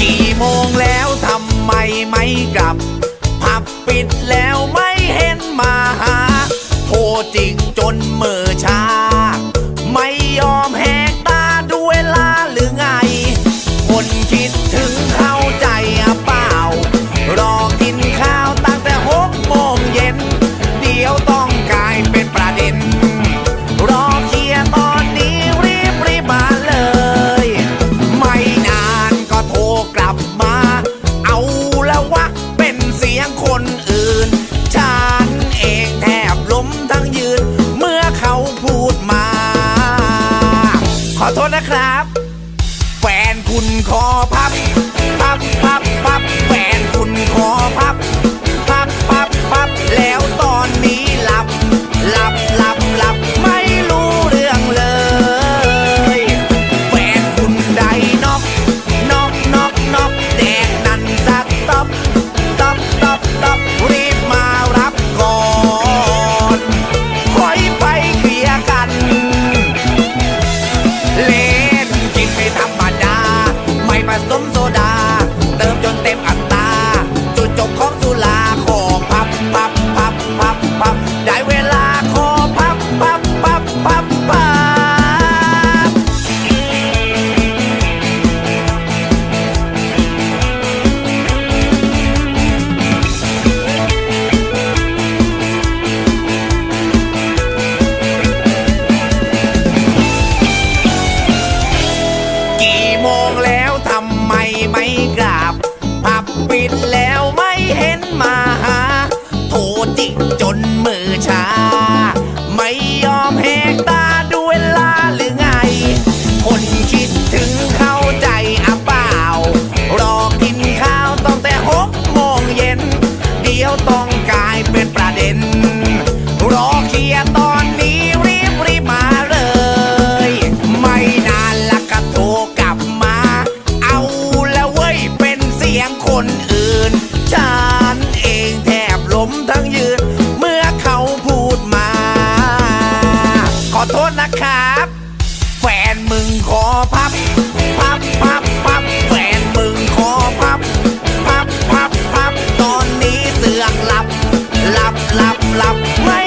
กี่โมงแล้วทำไมไม่กลับ ผับปิดแล้วไม่เห็นมาหา โทรจริงจนเมื่อช้า ยอมแหกตาด้วยลาหรือไง คนคิดถึงเข้าใจเปล่า รอกินข้าวตั้งแต่หกโมงเย็น เดี๋ยวต้องกลายเป็นประเด็น รอเคลียร์ตอนนี้รีบรีบมาเลย ไม่นานก็โทรกลับมา ครับ แฟนคุณขอ โทษนะครับ แฟนมึงขอพับ พับพับพับแฟนมึงขอพับ พับพับพับตอนนี้เสือกหลับ หลับหลับหลับไม่